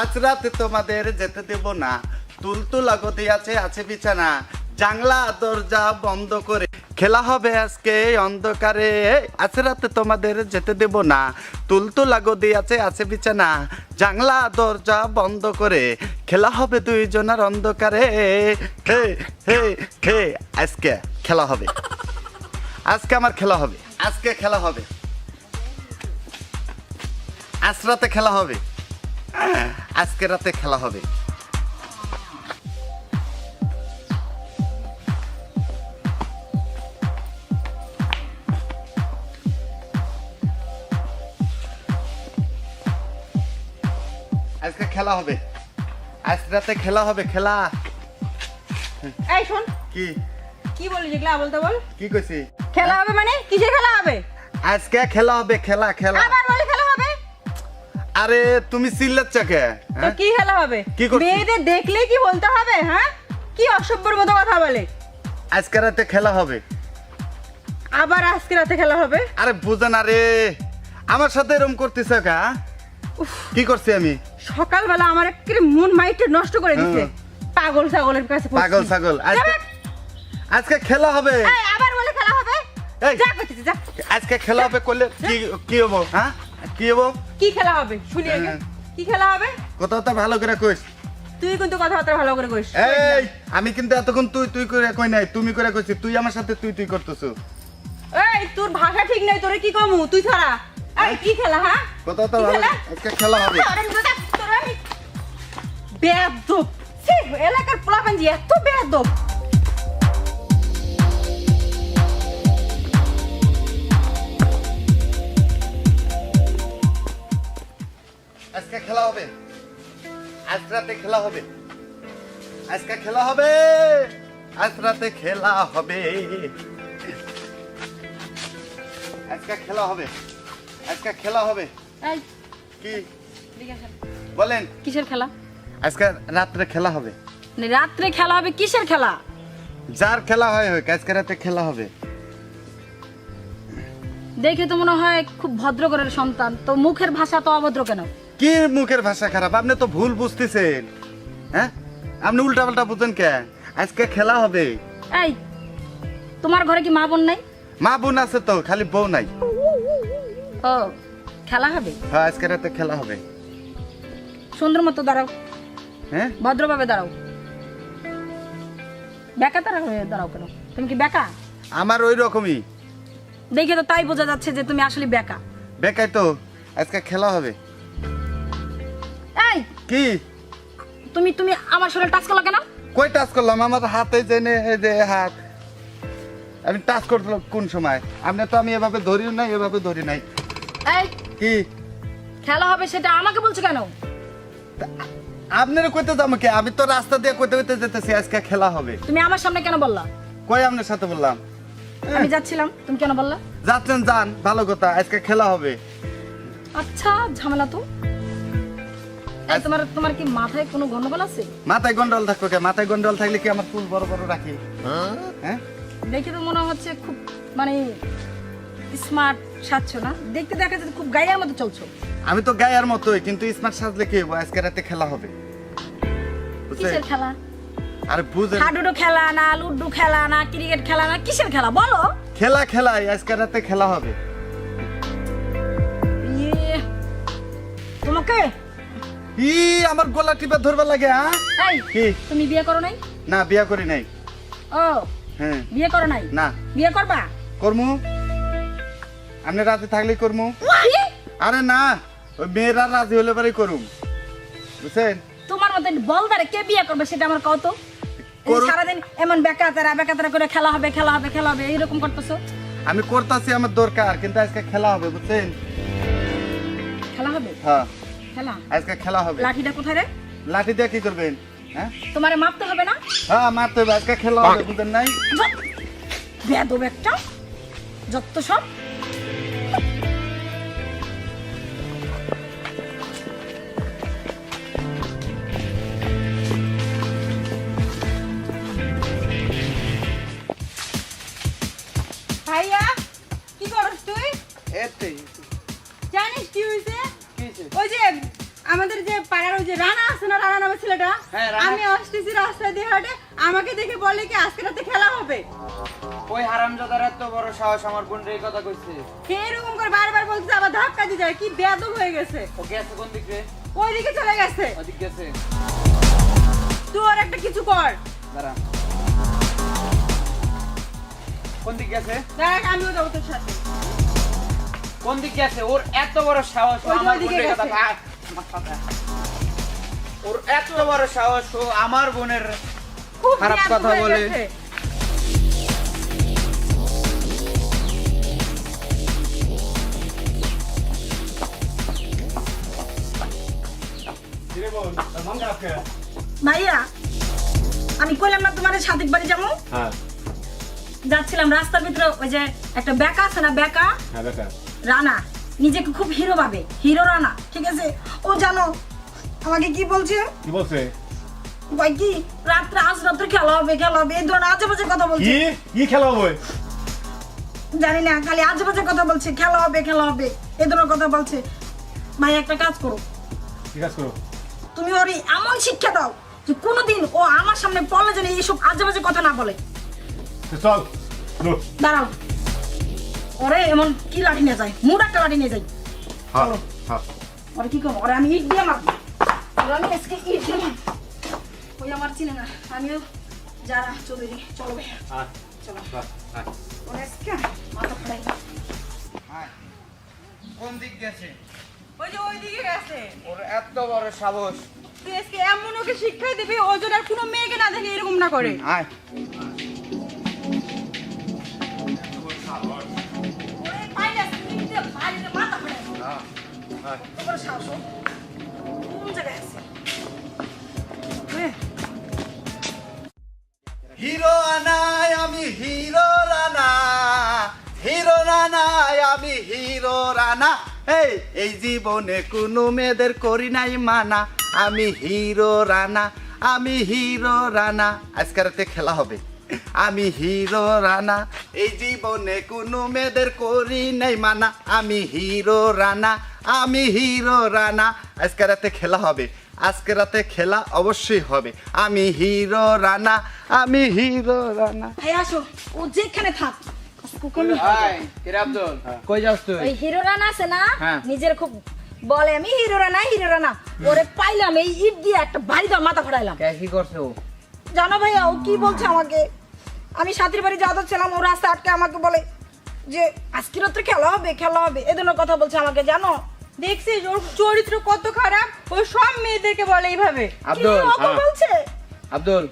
আজ রাতে তোমাদের যেতে দেব না। তুলতুলা গতি আছে আছে বিছানা। জাংলা দরজা বন্ধ করে খেলা হবে আজকে অন্ধকারে। আজ রাতে তোমাদের যেতে দেব না। তুলতুলা গদি আছে আছে বিছানা। জাংলা দরজা বন্ধ করে খেলা হবে দুইজনের অন্ধকারে। হে হে হে, আজকে খেলা হবে। আজকে আমার খেলা হবে। আজকে খেলা হবে। আজ রাতে খেলা হবে। আজকে রাতে খেলা হবে। আজকে খেলা হবে। আজ রাতে খেলা হবে খেলা। এই শোন। কি? কি বলি যেগুলা বলতে বল কি কইছি? খেলা হবে মানে? কিসের খেলা হবে? আজকে খেলা হবে খেলা খেলা। আরে তুমি চিল্লাচ্ছ কে? তো কি খেলা হবে? কি করছিস? মেয়েদের দেখলেই কি বলতে হবে হ্যাঁ? কি অসভ্যর মতো কথা বলে? আজকে রাতে খেলা হবে। আবার আজকে রাতে খেলা হবে? আরে বুঝেন আরে আমার সাথে এরকম করতেছ কা কি করছি আমি? সকালবেলা আমার একেবারে মন মাইন্ডটা নষ্ট করে দিছে। হ্যাঁ। পাগল ছাগলের কাছে পড়ছি। পাগল ছাগল। আজকে যাবে? আজকে খেলা হবে। এই, আবার বলে খেলা হবে? এই। যা করতেছিস, যা। আজকে খেলা হবে করলে কি কি হব হ্যাঁ? কি হব? কি খেলা হবে? শুনি আগে। হ্যাঁ। কি খেলা হবে? কোথাও ভালো করে কইস। তুই কিন্তু কথাবার্তা ভালো করে কইস। এই আমি কিন্তু এতক্ষণ তুই তুই করে কই নাই তুমি করে কইছি তুই আমার সাথে তুই তুই করতেছ। এই তোর ভাষা ঠিক নাই তোরে কি কমু? তুই ছাড়া। এই কি খেলা হ্যাঁ? কোথাও ভালো? আজকে খেলা হবে। বেয়াদব। এলাকার পোলাপাঞ্জি এত বেয়াদব। আজকে খেলা হবে। আজ রাতে খেলা হবে। আজকে খেলা হবে। আজ রাতে খেলা হবে। আজকে খেলা হবে। আজকে খেলা হবে। কি? বলেন। কিসের খেলা? আজকে রাত্রে খেলা হবে। রাত্রে খেলা হবে কিসের খেলা? যার খেলা হয় হোক আজকে রাতে খেলা হবে। দেখে তো মনে হয় খুব ভদ্র ঘরের সন্তান তো মুখের ভাষা তো অভদ্র কেন? কি মুখের ভাষা খারাপ? আপনি তো ভুল বুঝতেছেন। হ্যাঁ? আপনি উল্টা পাল্টা বুঝেন কে? আজকে খেলা হবে। এই তোমার ঘরে কি মা বোন নাই? মা বোন আছে তো খালি বউ নাই। ও খেলা হবে? হ্যাঁ আজকে রাতে খেলা হবে। সুন্দর মতো দাঁড়াও। হ্যাঁ? ভদ্রভাবে দাঁড়াও। বেকা তারা হয়ে দাঁড়াও কেন? তুমি কি বেকা? আমার ওই রকমই। দেখে তো তাই বোঝা যাচ্ছে যে তুমি আসলে বেকা। বেকাই তো আজকে খেলা হবে। কি? তুমি তুমি আমার শরীরে টাচ করল কেন? কই টাচ করলাম? আমার হাতে জেনে এই যে হাত। আমি টাচ করলাম কোন সময়? আপনি তো আমি এভাবে ধরি নাই এভাবে ধরি নাই। এই কি? খেলা হবে সেটা আমাকে বলছো কেন? আপনার কইতে যাব কি? আমি তো রাস্তা দিয়ে কইতে কইতে যেতেছি আজকে খেলা হবে। তুমি আমার সামনে কেন বললা? কই আপনার সাথে বললাম? আমি যাচ্ছিলাম তুমি কেন বললা? যাচ্ছেন যান ভালো কথা আজকে খেলা হবে। আচ্ছা ঝামেলা তো। এই, তোমার তোমার কি মাথায় কোনো গন্ডগোল আছে? মাথায় গন্ডল থাকবে কে? মাথায় গন্ডল থাকলে কি আমার চুল বড় বড় রাখি? হ্যাঁ? দেখে তো মনে হচ্ছে খুব মানে স্মার্ট সাজছো না? দেখতে দেখা যাচ্ছে খুব গায়ের মতো চলছো। আমি তো গায়ের মতোই কিন্তু স্মার্ট সাজলে কি হব আজকে রাতে খেলা হবে। কিসের খেলা? আরে বুঝেন হাডুডু খেলা না লুডু খেলা না ক্রিকেট খেলা না কিসের খেলা? বলো। খেলা খেলাই আজকে রাতে খেলা হবে। ইয়ে তোমাকে? ই আমার গলা টিপা ধরবার লাগে হ্যাঁ এই কি? তুমি বিয়ে করো নাই? না বিয়া করি নাই। ও হ্যাঁ। বিয়ে করো নাই? না। বিয়ে করবা? করমু। আপনি রাতে থাকলেই করমু। আরে না ওই মেয়েরা রাজি হলে পরেই করুম। বুঝছেন? তোমার মতো বলদারে কে বিয়ে করবে সেটা আমার কত। সারাদিন এমন বেকা তারা বেকা তারা করে খেলা হবে খেলা হবে খেলা হবে এইরকম করতেছো? আমি করতেছি আমার দরকার কিন্তু আজকে খেলা হবে বুঝছেন? খেলা হবে? হ্যাঁ। খেলা? আজকে খেলা হবে। লাঠিটা কোথায় রে? লাঠি দিয়ে কি করবেন হ্যাঁ? তোমারে মারতে হবে না? হ্যাঁ মারতে হবে। আজকে খেলা হবে বুঝেন নাই? বেদব একটা। যত সব। আমাদের যে পাড়ার ওই যে রানা আছে না রানা নামের ছেলেটা? হ্যাঁ, আমি আসতেছি রাস্তা দিয়ে হাঁটে আমাকে দেখে বলে কি আজকে রাতে খেলা হবে? ওই হারামজাদার এত বড় সাহস আমার বোন এই কথা কইছে। কে এরকম করে বারবার বলছে আবার ধাক্কা দিয়ে যায় কি বেয়াদব হয়ে গেছে। ও গেছে কোন দিকে ওইদিকে চলে গেছে। ওদিক গেছে। তুই ওর একটা কিছু কর। দাঁড়া। কোন দিক গেছে? দেখ আমিও যাব তোর সাথে। কোন দিক গেছে? ওর এত বড় সাহস ওই আমার ওইদিকে বোনের কথা ওর এত বড় সাহস ও আমার বোনের খারাপ কথা বলে। ভাইয়া আমি কইলাম না তোমার সাদিক বাড়ি যাব? হ্যাঁ। যাচ্ছিলাম রাস্তার ভিতরে ওই যে একটা বেকা আছে না বেকা? হ্যাঁ রানা। নিজেকে খুব হিরো ভাবে। হিরো রানা ঠিক আছে? ও জানো আমাকে কি বলছে? কি বলছে? ভাই কি রাত্রে আজ রাত্রে খেলা হবে খেলা হবে এই ধরনের আজে বাজে কথা বলছে। কি? কি খেলা হবে? জানি না খালি আজে বাজে কথা বলছে খেলা হবে খেলা হবে এই ধরনের কথা বলছে। ভাই একটা কাজ করো। ঠিক আছে করো? তুমি ওর এমন শিক্ষা দাও যে কোনোদিন ও আমার সামনে পড়লে যেন এইসব আজে বাজে কথা না বলে। তো চল দাঁড়াও। ওরে এমন কি লাঠি নিয়ে যায়? মুড একটা লাঠি নিয়ে যাই। হ্যাঁ চলো। হ্যাঁ ওরে কি করব? ওরে আমি ইট দিয়ে মারবো। ওরে আমি আজকে ইট দিয়ে মারবো। ওই আমার চিনে না আমিও যারা চলে দিই চলো ভাই হ্যাঁ চলো। হ্যাঁ ওরে আজকে মাথা ফাড়াই কোন দিক গেছে? ওই যে ওইদিকে গেছে। ওর এত বড় সাহস। তুই আজকে এমন ওকে শিক্ষা দিবি ও যেন আর কোনো মেয়েকে না দেখে এরকম না করে। আয়। হিরো আনায় আমি হিরো রানা, হিরো আমি হিরো রানা। এই এই জীবনে কোনো মেয়েদের করি নাই মানা। আমি হিরো রানা, আমি হিরো রানা। আজকে রাতে খেলা হবে। আমি হিরো রানা এই জীবনে কোনো মেয়েদের করি নাই মানা। আমি হিরো রানা আমি হিরো রানা। আজকে রাতে খেলা হবে আজকে রাতে খেলা অবশ্যই হবে। আমি হিরো রানা আমি হিরো রানা। এই আসো ও যেখানে থাক। আব্দুল? কই যাস তুই? ওই হিরো রানা আছে না? হ্যাঁ। নিজের খুব বলে আমি হিরো রানা হিরো রানা। ওরে পাইলাম এই ইট দিয়ে একটা বাড়ি মাথা ফাড়াইলাম কে কি করছে ও? জানো ভাইয়া ও কি বলছে আমাকে? আমি সাথীর বাড়ি যাওয়া ছিলাম ও রাস্তা আটকে আমাকে বলে যে আজকে রাত্রে খেলা হবে খেলা হবে। এ ধরনের কথা বলছে আমাকে জানো? দেখছিস ওর চরিত্র কত খারাপ ও সব মেয়েদেরকে বলে এইভাবে। আব্দুল হ্যাঁ। বলছে? আব্দুল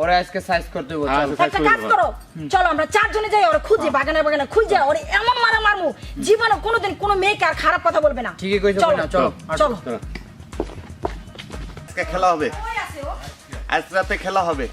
ওরা আজকে সাইজ করতে বলছে। একটা কাজ করো। চলো আমরা চারজনে যাই ওরা খুঁজে বাগানে বাগানে খুঁজে ওরে এমন মারা মারমু। জীবনে কোনোদিন কোনো মেয়েকে আর খারাপ কথা বলবে না। ঠিকই কইছো চলো না চলো। চলো চলো। আজকে খেলা হবে। কই আজ রাতে খেলা হবে।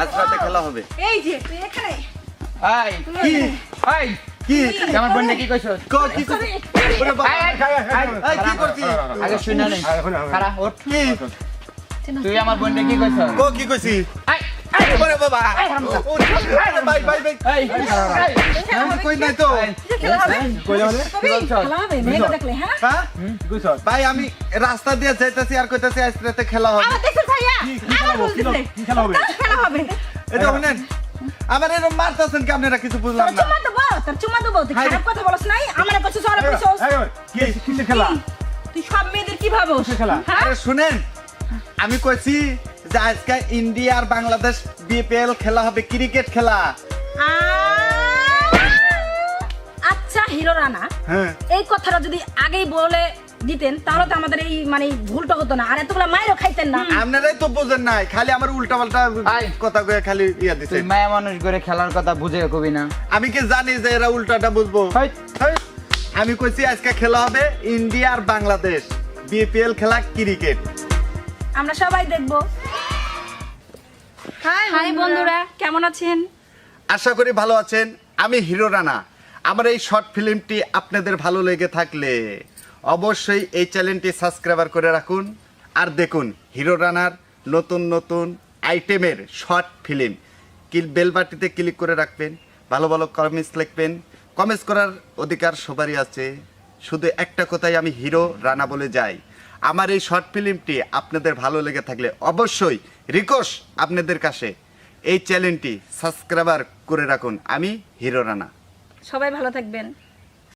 আজ রাতে খেলা হবে। এই যে তুই এখানে। আই কি? আই কি? আমার বোন কি কইছো? ক কি? ওরে বাবা, এই, কি করছি আগে শুনা নাই আরে, এখন, এখন। খারা ওঠ। তুই আমার বন্ডে কি কইছো? ক কি কইছি আই আই ওরে বাবা ভাই ভাই ভাই আমি কই নাই তো কি হ্যাঁ হ্যাঁ কি ভাই আমি রাস্তা দিয়ে যাইতাছি আর কইতাছি আজ রাতে খেলা হবে আমার কি কি খেলা হবে খেলা হবে এটা শুনেন আমার এরকম মারতাছেন কি আপনারা কিছু বুঝলাম না চুমা দেবো তোর চুমা দেবো তুই খারাপ কথা বলছ নাই আমার কাছে সরে এই, কি খেলা তুই সব মেয়েদের কি ভাবো কিসের খেলা আরে শুনেন আমি কইছি যে আজকে ইন্ডিয়া আর বাংলাদেশ বিপিএল খেলা হবে ক্রিকেট খেলা। আচ্ছা হিরো রানা হ্যাঁ। এই কথাটা যদি আগেই বলে দিতেন তাহলে তো আমাদের এই মানে ভুলটা হতো না। আর এতগুলা মায়েরও খাইতেন না। আপনারাই তো বোঝেন নাই খালি আমার উল্টা পাল্টা কথা কয়ে খালি ইয়া দিছে মায়া মানুষ করে খেলার কথা বুঝে কবি না। আমি কি জানি যে এরা উল্টাটা বুঝব। আমি কইছি আজকে খেলা হবে ইন্ডিয়া আর বাংলাদেশ বিপিএল খেলা ক্রিকেট। আমরা সবাই দেখব। হাই বন্ধুরা। কেমন আছেন? আশা করি ভালো আছেন। আমি হিরো রানা। আমার এই শর্ট ফিল্মটি আপনাদের ভালো লেগে থাকলে অবশ্যই এই চ্যানেলটি সাবস্ক্রাইবার করে রাখুন। আর দেখুন হিরো রানার নতুন নতুন আইটেমের শর্ট ফিল্ম। কিল বেলবাটিতে ক্লিক করে রাখবেন। ভালো ভালো কমেন্টস লিখবেন। কমেন্টস করার অধিকার সবারই আছে। শুধু একটা কথাই আমি হিরো রানা বলে যাই। আমার এই শর্ট ফিল্মটি আপনাদের ভালো লেগে থাকলে অবশ্যই রিকোয়েস্ট আপনাদের কাছে এই চ্যানেলটি সাবস্ক্রাইবার করে রাখুন। আমি হিরো রানা। সবাই ভালো থাকবেন।